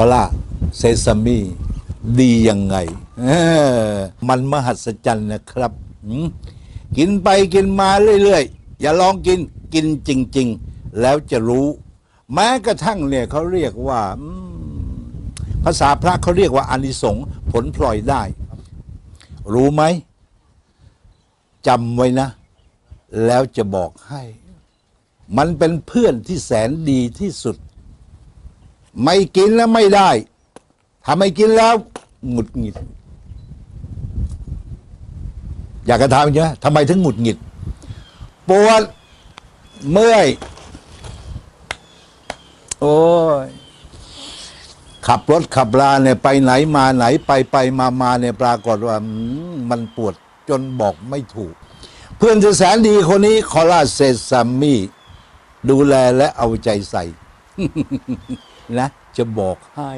อล่าเซซามิดียังไง มันมหัศจรรย์นะครับ กินไปกินมาเรื่อยๆ อย่าลองกินกินจริง ๆ แล้วจะรู้ แม้กระทั่งเนี่ยเขาเรียกว่า ภาษาพระเขาเรียกว่าอานิสงส์ผลพลอยได้ รู้ไหมจำไว้นะ แล้วจะบอกให้ มันเป็นเพื่อนที่แสนดีที่สุด ไม่กินแล้วไม่ได้ ถ้าไม่กินแล้วหงุดหงิด อยากจะถามใช่ไหมทำไมถึงหงุดหงิด ปวด เมื่อย โอ้ย ขับรถขับลาเนี่ยไปไหนมาไหนไปไปมามาเนี่ยปรากฏว่ามันปวดจนบอกไม่ถูก เพื่อนที่แสนดีคนนี้คอล่าเซซามีดูแลและเอาใจใส่ นะจะบอกให้